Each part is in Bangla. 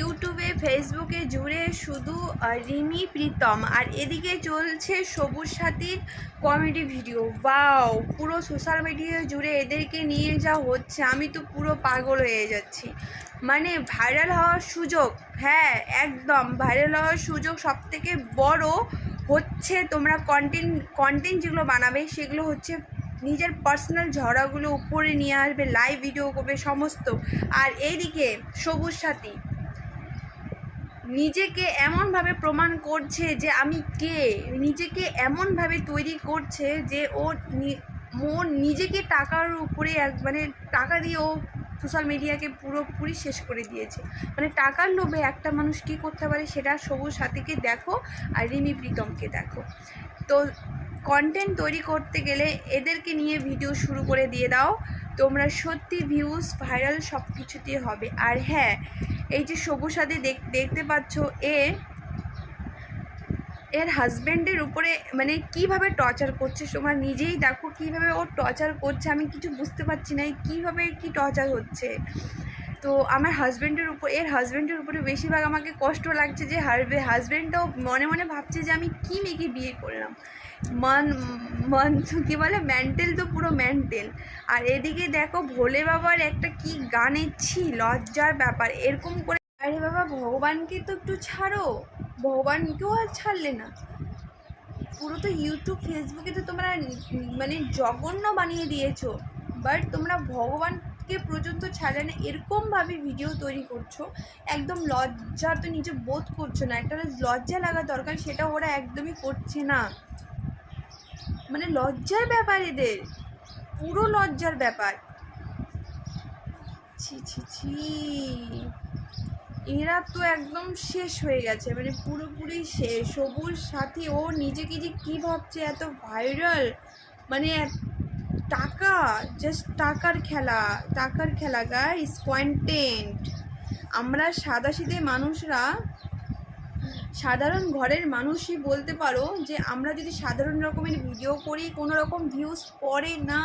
ইউটিউবে, ফেসবুকে জুড়ে শুধু রিমি, প্রীতম। আর এদিকে চলছে সবুজ সাথীর কমেডি ভিডিও বাও পুরো সোশ্যাল মিডিয়া জুড়ে এদেরকে নিয়ে যা হচ্ছে, আমি তো পুরো পাগল হয়ে যাচ্ছি। মানে ভাইরাল হওয়ার সুযোগ হ্যাঁ একদম ভাইরাল হওয়ার সুযোগ সব থেকে বড় হচ্ছে তোমরা কন্টেন্ট কন্টেন্ট যেগুলো বানাবে, সেগুলো হচ্ছে নিজের পার্সোনাল ঝড়াগুলো উপরে নিয়ে আসবে লাইভ ভিডিও করবে, সমস্ত। আর এইদিকে সবুজ সাথী নিজেকে এমনভাবে প্রমাণ করছে যে আমি কে, নিজেকে এমনভাবে তৈরি করছে যে ও ও নিজেকে টাকার উপরে এক মানে টাকা দিয়ে ও সোশ্যাল মিডিয়াকে পুরোপুরি শেষ করে দিয়েছে। মানে টাকার লোভে একটা মানুষ কী করতে পারে সেটা সবুজ সাথীকে দেখো আর রিমি প্রীতমকে দেখো। তো কন্টেন্ট তৈরি করতে গেলে এদেরকে নিয়ে ভিডিও শুরু করে দিয়ে দাও। তোমরা সত্যি ভিউজ ভাইরাল সব কিছুতেই হবে। আর হ্যাঁ এই যে সবুজ সাদে দেখ- দেখতে পাচ্ছ, এ এর হাজব্যান্ডের উপরে মানে কীভাবে টর্চার করছে তোমরা নিজেই দেখো কীভাবে ও টর্চার করছে, আমি কিছু বুঝতে পারছি না কীভাবে কি টর্চার হচ্ছে। তো আমার হাজব্যান্ডের উপর, এর হাজব্যান্ডের উপরে বেশিরভাগ আমাকে কষ্ট লাগছে যে হারবে হাজব্যান্ডটাও মনে মনে ভাবছে যে আমি কী মেয়েকে বিয়ে করলাম। মন মন কী বলে মেন্টাল তো পুরো মেন্টাল আর এদিকে দেখো ভোলে বাবার একটা কি গানের ছি, লজ্জার ব্যাপার। এরকম করে, আরে বাবা, ভগবানকে তো একটু ছাড়ো। ভগবানকেও আর ছাড়লে না। পুরো তো ইউটিউব ফেসবুকে তো তোমরা মানে জঘন্য বানিয়ে দিয়েছ। বাট তোমরা ভগবানকে পর্যন্ত ছাড়লে না এরকমভাবে ভিডিও তৈরি করছ, একদম লজ্জা তো নিজে বোধ করছ না। একটা লজ্জা লাগা দরকার, সেটা ওরা একদমই করছে না। মানে লজ্জার ব্যাপার এদের, পুরো লজ্জার ব্যাপার। ছি ছি ছি। এরা তো একদম শেষ হয়ে গেছে মানে পুরোপুরি শেষ। সবুজ সাথী, ও নিজেকে যে কী ভাবছে, এত ভাইরাল মানে টাকা জাস্ট টাকার খেলা টাকার খেলা গাইস কন্টেন্ট আমরা সাদাসিধে মানুষরা সাধারণ ঘরের মানুষই বলতে পারো যে আমরা যদি সাধারণ রকমের ভিডিও করি, কোনো রকম ভিউজ পড়ে না।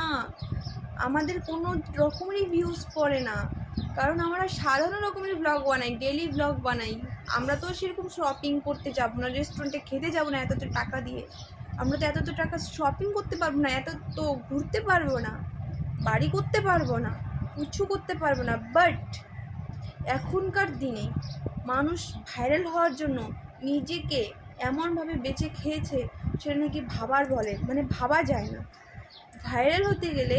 আমাদের কোনো রকমেরই ভিউজ পড়ে না। কারণ আমরা সাধারণ রকমের ব্লগ বানাই ডেলি ব্লগ বানাই। আমরা তো সেরকম শপিং করতে যাব না রেস্টুরেন্টে খেতে যাব না এত টাকা দিয়ে। আমরা তো এত তো টাকা শপিং করতে পারব না, এত তো ঘুরতে পারব না, বাড়ি করতে পারব না, কিছু করতে পারব না বাট এখনকার দিনে মানুষ ভাইরাল হওয়ার জন্য নিজেকে এমনভাবে বেঁচে খেয়েছে সেটা নাকি ভাবার বলে মানে ভাবা যায় না। ভাইরাল হতে গেলে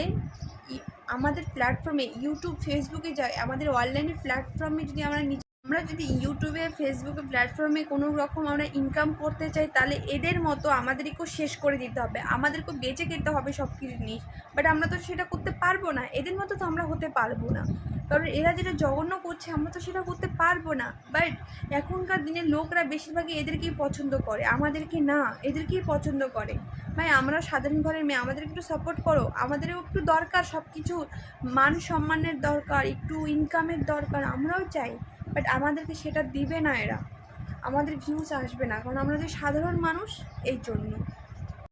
আমাদের প্ল্যাটফর্মে ইউটিউব ফেসবুকে যায়, আমাদের অনলাইনে প্ল্যাটফর্মে যদি আমরা আমরা যদি ইউটিউবে ফেসবুকে প্ল্যাটফর্মে কোনো রকম আমরা ইনকাম করতে চাই, তাহলে এদের মতো আমাদেরকেও শেষ করে দিতে হবে। আমাদেরকেও বেঁচে খেতে হবে সব কিছু জিনিস। বাট আমরা তো সেটা করতে পারব না। এদের মতো তো আমরা হতে পারব না। কারণ এরা যেটা জঘন্য করছে, আমরা তো সেটা করতে পারব না। বাট এখনকার দিনে লোকরা বেশিরভাগই এদেরকেই পছন্দ করে। আমাদেরকে না, এদেরকেই পছন্দ করে। ভাই, আমরা সাধারণ ঘরের মেয়ে আমাদের একটু সাপোর্ট করো। আমাদেরও একটু দরকার সব কিছু মান সম্মানের দরকার, একটু ইনকামের দরকার, আমরাও চাই। বাট আমাদেরকে সেটা দিবে না এরা। আমাদের ভিউজ আসবে না। কারণ আমরা যে সাধারণ মানুষ, এই জন্য।